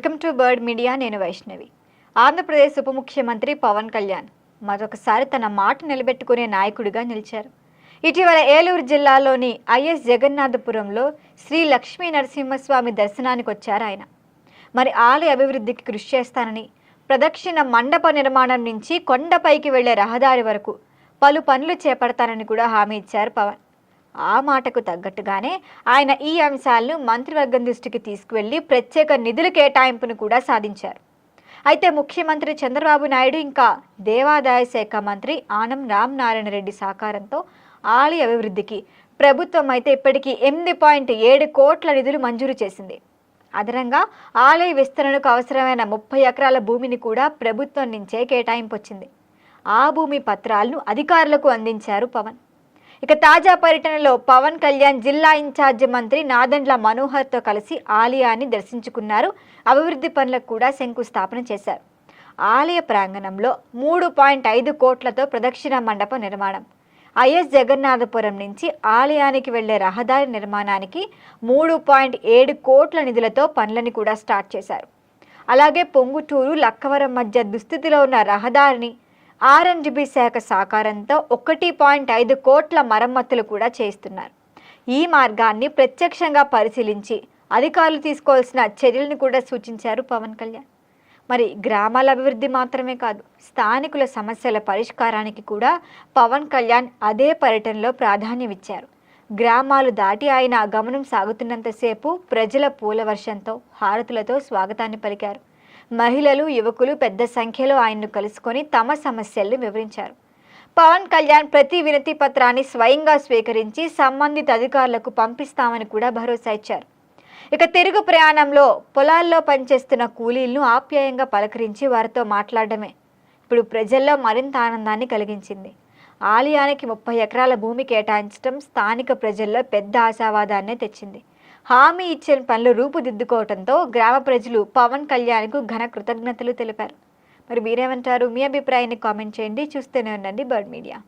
Welcome to bird media నేను వైష్ణవి. ఆంధ్రప్రదేశ్ ఉప ముఖ్యమంత్రి పవన్ కళ్యాణ్ మరొకసారి తన మాట నిలబెట్టుకునే నాయకుడిగా నిలిచారు. ఇటీవల ఏలూరు జిల్లాలోని ఐఎస్ జగన్నాథపురంలో శ్రీ లక్ష్మీ నరసింహస్వామి దర్శనానికి వచ్చారు ఆయన. మరి ఆలయ అభివృద్ధికి కృషి చేస్తానని ప్రదక్షిణ మండప నిర్మాణం నుంచి కొండపైకి వెళ్ళే రహదారి వరకు పలు పనులు చేపడతానని కూడా హామీ ఇచ్చారు పవన్. ఆ మాటకు తగ్గట్టుగానే ఆయన ఈ అంశాలను మంత్రివర్గం దృష్టికి తీసుకువెళ్ళి ప్రత్యేక నిధుల కేటాయింపును కూడా సాధించారు. అయితే ముఖ్యమంత్రి చంద్రబాబు నాయుడు ఇంకా దేవాదాయ శాఖ మంత్రి ఆనం రామనారాయణ రెడ్డి సహకారంతో ఆలయ అభివృద్ధికి ప్రభుత్వం అయితే ఇప్పటికీ ఎనిమిది పాయింట్ ఏడు కోట్ల నిధులు మంజూరు చేసింది. అదనంగా ఆలయ విస్తరణకు అవసరమైన ముప్పై ఎకరాల భూమిని కూడా ప్రభుత్వం నుంచే కేటాయింపు వచ్చింది ఆ భూమి పత్రాలను అధికారులకు అందించారు పవన్. ఇక తాజా పర్యటనలో పవన్ కళ్యాణ్ జిల్లా ఇన్ఛార్జి మంత్రి నాదండ్ల మనోహర్తో కలిసి ఆలయాన్ని దర్శించుకున్నారు. అభివృద్ధి పనులకు కూడా శంకుస్థాపన చేశారు. ఆలయ ప్రాంగణంలో మూడు పాయింట్ ఐదు కోట్లతో ప్రదక్షిణ మండప నిర్మాణం. ఐఎస్ జగన్నాథపురం నుంచి ఆలయానికి వెళ్ళే రహదారి నిర్మాణానికి మూడు పాయింట్ ఏడు కోట్ల నిధులతో పనులని కూడా స్టార్ట్ చేశారు. అలాగే పొంగుటూరు లక్కవరం మధ్య దుస్థితిలో ఉన్న రహదారిని ఆర్ఎండ్బి శాఖ సహకారంతో ఒకటి పాయింట్ ఐదు కోట్ల మరమ్మతులు కూడా చేస్తున్నారు. ఈ మార్గాన్ని ప్రత్యక్షంగా పరిశీలించి అధికారులు తీసుకోవాల్సిన చర్యలను కూడా సూచించారు పవన్ కళ్యాణ్. మరి గ్రామాల అభివృద్ధి మాత్రమే కాదు స్థానికుల సమస్యల పరిష్కారానికి కూడా పవన్ కళ్యాణ్ అదే పర్యటనలో ప్రాధాన్యమిచ్చారు. గ్రామాలు దాటి ఆయన గమనం సాగుతున్నంతసేపు ప్రజల పూల వర్షంతో హారతులతో స్వాగతాన్ని పలికారు. మహిళలు యువకులు పెద్ద సంఖ్యలో ఆయన్ను కలుసుకొని తమ సమస్యలను వివరించారు. పవన్ కళ్యాణ్ ప్రతి వినతి పత్రాన్ని స్వయంగా స్వీకరించి సంబంధిత అధికారులకు పంపిస్తామని కూడా భరోసా ఇచ్చారు. ఇక తిరుగు ప్రయాణంలో పొలాల్లో పనిచేస్తున్న కూలీలను ఆప్యాయంగా పలకరించి వారితో మాట్లాడమే ఇప్పుడు ప్రజల్లో మరింత ఆనందాన్ని కలిగించింది. ఆలయానికి ముప్పై ఎకరాల భూమి కేటాయించడం స్థానిక ప్రజల్లో పెద్ద ఆశావాదాన్నే తెచ్చింది. హామీ ఇచ్చిన పనులు రూపుదిద్దుకోవడంతో గ్రామ ప్రజలు పవన్ కళ్యాణ్కు ఘన కృతజ్ఞతలు తెలిపారు. మరి మీరేమంటారు? మీ అభిప్రాయాన్ని కామెంట్ చేయండి. చూస్తూనే ఉండండి బర్డ్ మీడియా.